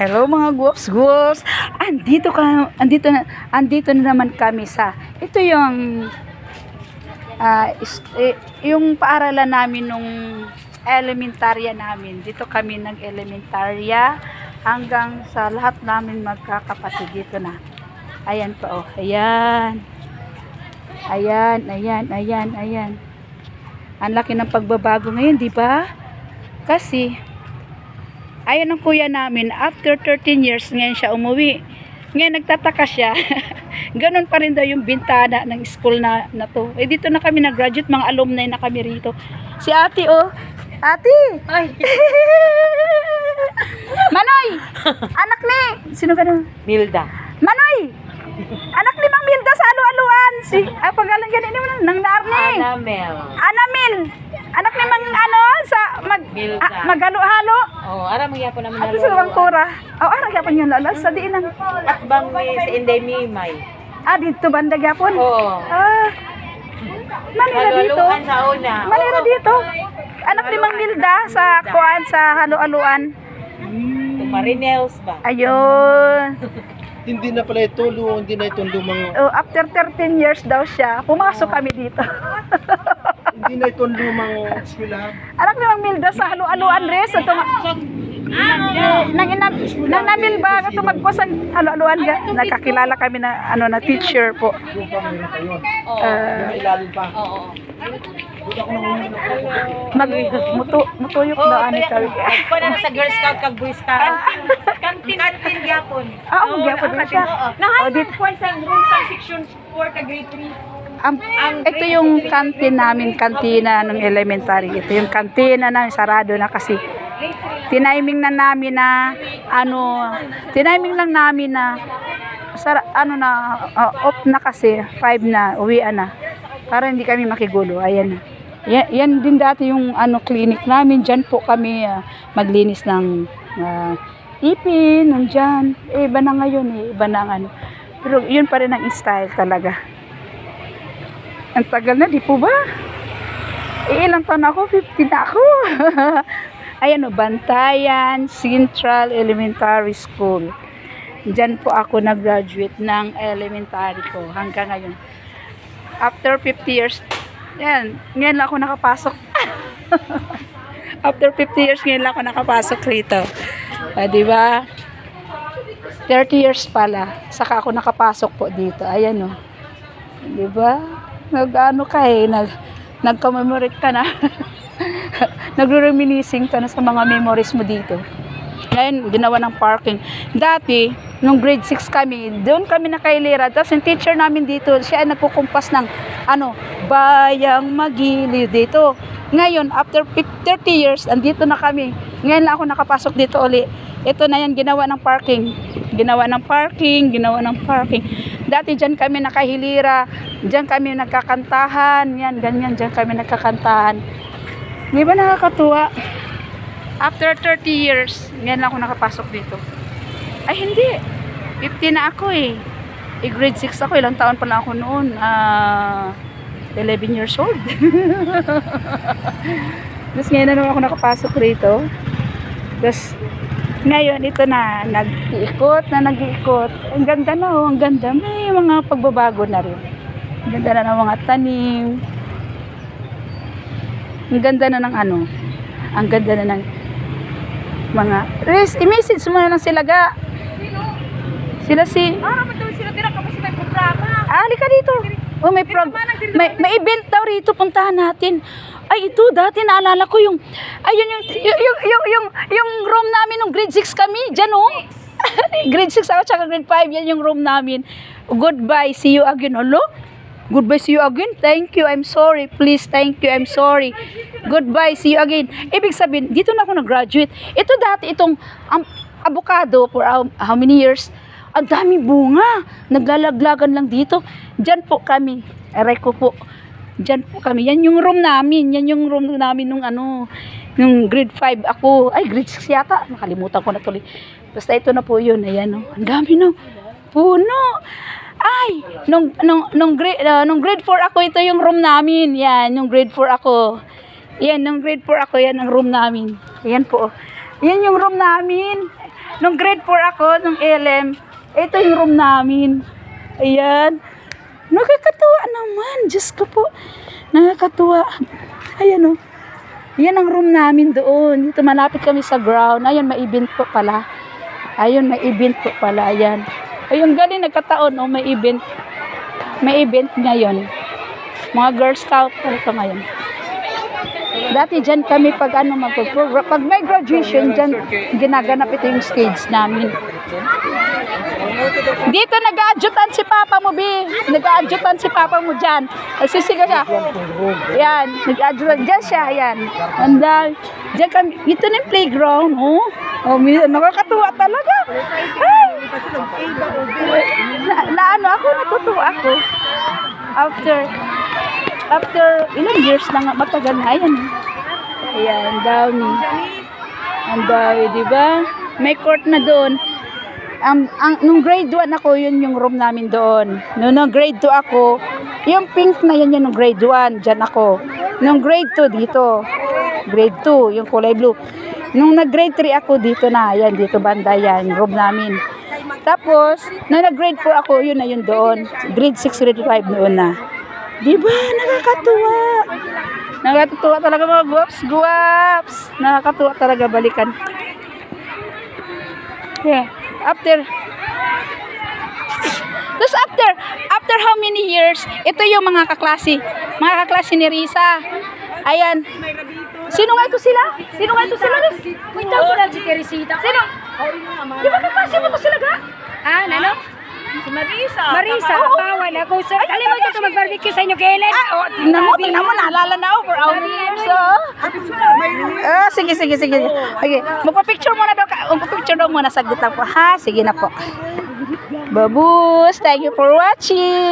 Hello mga guwaps guwaps. Andito ka andito na andito na naman kami sa ito yung ah, is- eh, yung paaralan namin nung elementarya namin. Dito kami nag-elementarya hanggang sa lahat namin magkakapatid dito na. Ayan pa oh. Ayan. Ayan, ayan, ayan, ayan. Ang laki ng pagbabago ngayon, di ba? Kasi Ayun ang kuya namin, after 13 years ngayon siya umuwi. Ngayon nagtataka siya. Ganun pa rin daw yung bintana ng school na, na to. Eh dito na kami nag-graduate, mga alumni na kami rito. Si ate oh. Ate! Ay, Manoy! Anak ni! Sino ka naman? Milda. Manoy! Anak ni Mang Milda sa aluan Si, ay pagalan ganun naman, nang narni. Anamel. Anamil! Anak ni Mang ano, sa mag, Milda. ah, maghalo-halo. Oh, aram mo po naman At sa bang kura. Oh, ara gyapon yung lalas sa diin ang At bang may sa Inday Mimay. Ah, dito banda gyapon. Oo. Ah. Manira dito. Sa una. Oo. dito. Anak ni Mang Milda sa kuan sa halo-aluan. Tumarinels ba? Ayun. Hindi na pala ito, lu- hindi na itong lumang, Oh, after 13 years daw siya, pumasok kami dito. hindi na itong lumang eskwelahan. Anak ni Mang Milda sa halo-aluan res sa tuma nang ina nang namin ba nga tumagpos ang halo-aluan ga nakakilala kami na ano na teacher po. Kayo. Oo. Ah, ako mag mutu mutuyok na ani kami. Pa na sa Girl Scout kag Boy Scout. Kantin. Kantin gyapon. Ah, mo gyapon siya. Oh, po sa room sa section 4 ka grade 3. Ang, ito yung kantin namin, kantina ng elementary. Ito yung kantina namin, sarado na kasi. Tiniming na namin na, ano, tiniming lang namin na, sara, ano na, uh, off na kasi, 5 na, uwian na. Para hindi kami makigulo, ayan na. Yan, yan din dati yung ano clinic namin, dyan po kami ah, maglinis ng ah, ipin, nandyan. Eh, iba na ngayon eh, iba na ano. Pero yun pa rin ang style talaga. Ang tagal na, di po ba? Eh, ilang taon ako? 50 na ako. Ayan o, Bantayan Central Elementary School. Diyan po ako nag-graduate ng elementary ko hanggang ngayon. After 50 years, yan, ngayon lang ako nakapasok. After 50 years, ngayon lang ako nakapasok rito. Ah, di ba? 30 years pala, saka ako nakapasok po dito. Ayan o. Di ba? Nag-ano ka eh, nag, nag-commemorate ka na. Nagre-reminiscing ka na sa mga memories mo dito. Ngayon, ginawa ng parking. Dati, nung grade 6 kami, doon kami nakailira. Tapos yung teacher namin dito, siya ay nagkukumpas ng, ano, bayang magili dito. Ngayon, after 50 30 years, andito na kami. Ngayon lang ako nakapasok dito uli. Ito na yan, ginawa ng parking. Ginawa ng parking, ginawa ng parking. Dati dyan kami nakahilira, dyan kami nagkakantahan, yan, ganyan, dyan kami nagkakantahan. Di ba nakakatuwa? After 30 years, ngayon lang ako nakapasok dito. Ay, hindi. 50 na ako eh. Eh, grade 6 ako. Ilang taon pa lang ako noon. Ah, 11 years old. Tapos ngayon na ako nakapasok rito. Tapos, ngayon, ito na, nag-iikot na nag-iikot. Ang ganda na oh, ang ganda. May mga pagbabago na rin. Ang ganda na ng mga tanim. Ang ganda na ng ano. Ang ganda na ng mga... Riz, i-message mo na lang sila ga. Sila si... Ah, matulog sila kapag programa. Ah, halika dito. Oh, may prog... May, may event daw rito. Puntahan natin. Ay, ito, dati naalala ko yung... Ayun yung... Yung, yung, yung, yung, yung room namin nung grade 6 kami. Diyan, oh. grade 6 ako, tsaka grade 5. Yan yung room namin. Goodbye. See you again. Olo? Goodbye, see you again. Thank you, I'm sorry. Please, thank you, I'm sorry. Goodbye, see you again. Ibig sabihin, dito na ako nag-graduate. Ito dati, itong um, avocado for how, how many years? Ang dami bunga. Naglalaglagan lang dito. Diyan po kami. Aray ko po. Diyan po kami. Yan yung room namin. Yan yung room namin nung ano, nung grade 5 ako. Ay, grade 6 yata. Nakalimutan ko na tuloy. Basta ito na po yun. Ayan, oh. Ang dami no. Puno. Ay, nung, nung, nung, grade, uh, nung grade 4 ako, ito yung room namin. Yan, nung grade 4 ako. Yan, nung grade 4 ako, yan ang room namin. Yan po. Yan yung room namin. nung grade 4 ako, nung LM, ito yung room namin. Ayan. Nakakatuwa naman. Diyos ko po. Nakakatuwa. Ayan o. Yan ang room namin doon. Dito malapit kami sa ground. Ayan, may event po pala. Ayun, may event po pala. Ayan. Ayun, galing nagkataon. Oh, may event. May event ngayon. Mga Girl Scout pala ito ngayon. Dati dyan kami pag ano magpo-program. Pag may graduation, dyan ginaganap ito yung stage namin. Dito nag-adjutant si Papa mo, Bi. Nag-adjutant si Papa mo dyan. Nagsisigaw siya. Yan, nag-adjutant. Dyan siya, yan. Anda, dyan kami. Ito na yung playground, oh. Oh, nakakatuwa talaga. Ay! Na, na ano, ako natutuwa ako. After, after ilang years na nga, matagal na, ayan. Ayan, dami. Ang dami, di ba? May court na doon. Ang, ang, nung grade 1 ako, yun yung room namin doon. Nung, nung grade 2 ako, yung pink na yun yun nung grade 1, dyan ako. Nung grade 2, dito. Grade 2, yung kulay blue. Nung nag-grade 3 ako, dito na. Yan, dito banda yan, room namin. Tapos, nung nag-grade 4 ako, yun na yun doon. Grade 6, grade 5 noon na. Di ba? Nakakatuwa. Nakakatuwa talaga mga guwaps, guwaps. Nakakatuwa talaga balikan. Yeah. After Tapos after, after how many years, ito yung mga kaklase, mga kaklase ni Risa. Ayan. Sino nga ito sila? Sino nga ito sila? May tawag ko lang si Teresita. Sino? Di ba kaklase mo to sila ga? Ah, nano? Si Marisa. Marisa, Oo. bawal ako. Sa, alam mo ito mag-barbecue sa inyo, Kellen? Ah, oh, tingnan mo, tingnan mo, naalala na ako for how many years, oh. Ah, sige, sige, sige. Okay, magpa-picture muna daw, magpa-picture daw muna, saglit lang po, ha? Sige na po. Babus, thank you for watching.